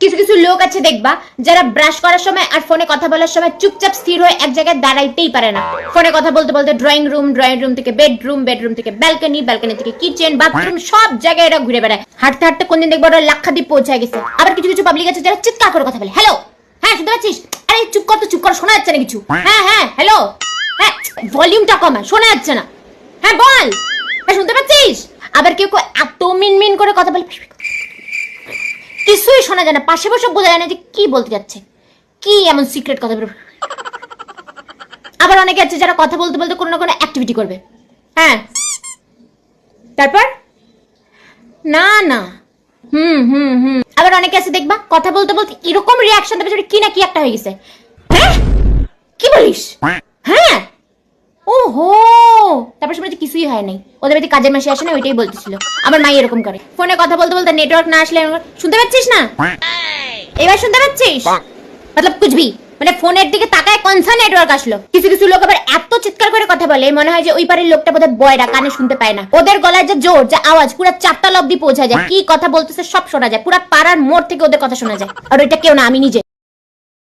কিছু কিছু লোক আছে দেখবা, যারা ব্রাশ করার সময় আর ফোনে কথা বলার সময় চুপচাপ স্থির হয়ে এক জায়গায় দাঁড়াইতেই পারে না। ফোনে কথা বলতে বলতে ড্রয়িং রুম ড্রয়িং রুম থেকে বেডরুম বেডরুম থেকে ব্যালকনি ব্যালকনি থেকে কিচেন বাথরুম সব জায়গায় এরা ঘুরে বেড়ায়। হাঁটতে হাঁটতে কোনদিন দেখব ওরা লাক্ষাদ্বীপ পৌঁছে গেছে। আবার কিছু কিছু পাবলিক আছে যারা চিৎকার করে কথা বলে হ্যালো হ্যাঁ শুনতে পাচ্ছিস? আরে চুপ কর তো, চুপ কর, শোনা যাচ্ছে না কিছু। হ্যাঁ হ্যাঁ হ্যালো হ্যাঁ ভলিউমটা কমা শোনা যাচ্ছে না। হ্যাঁ বল! হ্যাঁ শুনতে পাচ্ছিস? আবার কেউ কেউ এত মিনমিন করে কথা বলে শোনা যায় না পাশে বসে বোঝা যায় না যে কি বলতে যাচ্ছে। কি এমন সিক্রেট কথা বেরোবে আবার অনেকে আছে যারা কথা বলতে বলতে কোনো না কোনো অ্যাক্টিভিটি করবে। হ্যাঁ। তারপর? না না। হুম হুম হুম। আবার অনেকে আছে দেখবা কথা বলতে বলতে এরকম রিয়াকশন দেবে কি না কি একটা হয়ে গেছে। হ্যাঁ? কি বলিস? হ্যাঁ? শুনেছি কিছুই হয় নাই। ওদের বাড়িতে কাজের মাসে আসে না, ওইটাই বলতেছিল। আমার মাই এরকম করে। ফোনে কথা বলতে বলতে নেটওয়ার্ক না আসলে শুনতে পাচ্ছিস না? এবার শুনতে পাচ্ছিস? মতলব কুচবি মানে ফোনের দিকে তাকায় কনসা নেটওয়ার্ক আসলো। কিছু কিছু লোক আবার এত চিৎকার করে কথা বলে, মনে হয় যে ওই পারের লোকটা বোধহয় বয়রা, কানে শুনতে পায় না। ওদের গলায় যে জোর, যে আওয়াজ, পুরো চারটা লব্দি পৌঁছা যায়। কি কথা বলতেছে সব শোনা যায়। পুরো পাড়ার মোড় থেকে ওদের কথা শোনা যায়। আর ওইটা কেউ না, আমি নিজে।